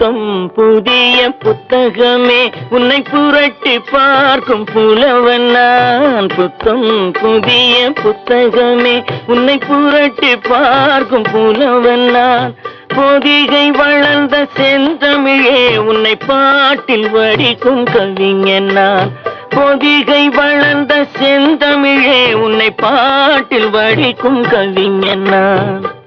புத்தம் புதிய புத்தகமே உன்னை புரட்டி பார்க்கும் புலவன் நான். புத்தம் புதிய புத்தகமே உன்னை புரட்டி பார்க்கும் புலவன் நான். பொதிகை வளர்ந்த செந்தமிழே உன்னை பாட்டில் வடிக்கும் கவிஞன் நான். பொதிகை வளர்ந்த செந்தமிழே உன்னை பாட்டில் வடிக்கும் கவிஞன் நான்.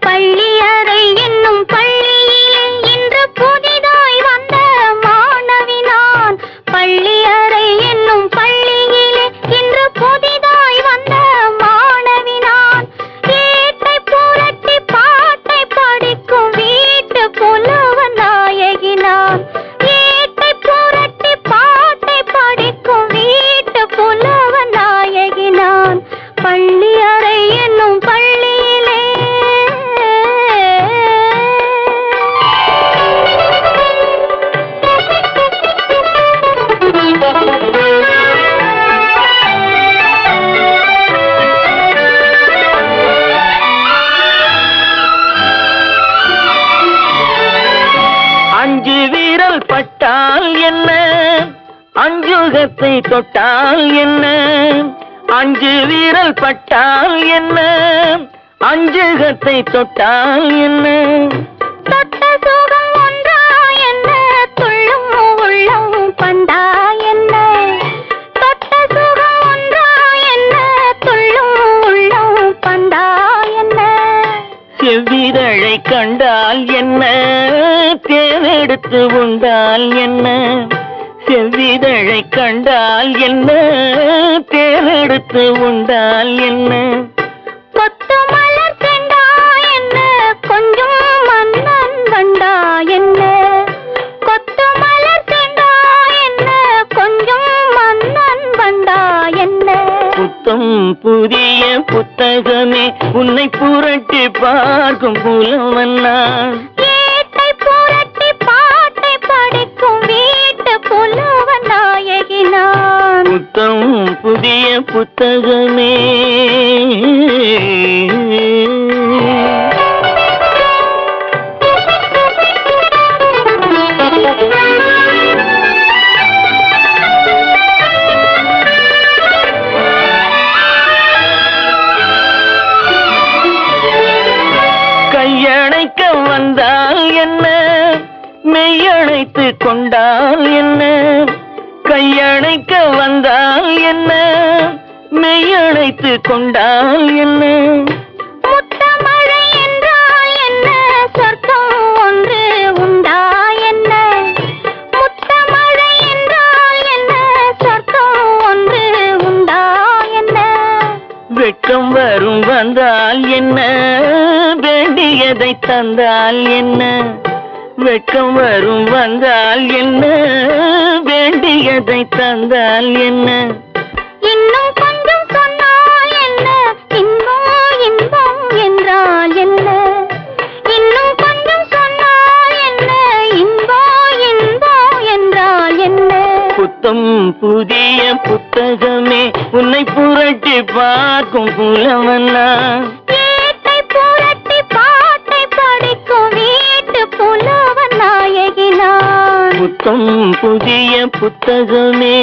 அஞ்சு வீரல் பட்டால் என்ன? அஞ்சுகத்தை தொட்டால் என்ன? அஞ்சு வீரல் பட்டால் என்ன? அஞ்சுகத்தை தொட்டால் என்ன? செவ்விதழை கண்டால் என்ன? தேவெடுத்து உண்டால் என்ன? செவ்விதழை கண்டால் என்ன? தேவெடுத்து உண்டால் என்ன? புத்தம் புதிய புத்தகமே உன்னை புரட்டி பார்க்கும் புலவன் நான் புத்தம் புதிய புத்தகமே வந்தால் என்ன? மெய்யணைத்து கொண்டால் என்ன? கையணைக்க வந்தால் என்ன? மெய்யணைத்து கொண்டால் என்ன? வெட்கம் வரும் வந்தால் என்ன? வேண்டியதை தந்தால் என்ன? வெட்கம் வரும் வந்தால் என்ன? வேண்டியதை தந்தால் என்ன? இன்னும் புத்தம் புதிய புத்தகமே உன்னை புரட்டி பார்க்கும் புலவனா. புத்தம் புதிய புத்தகமே.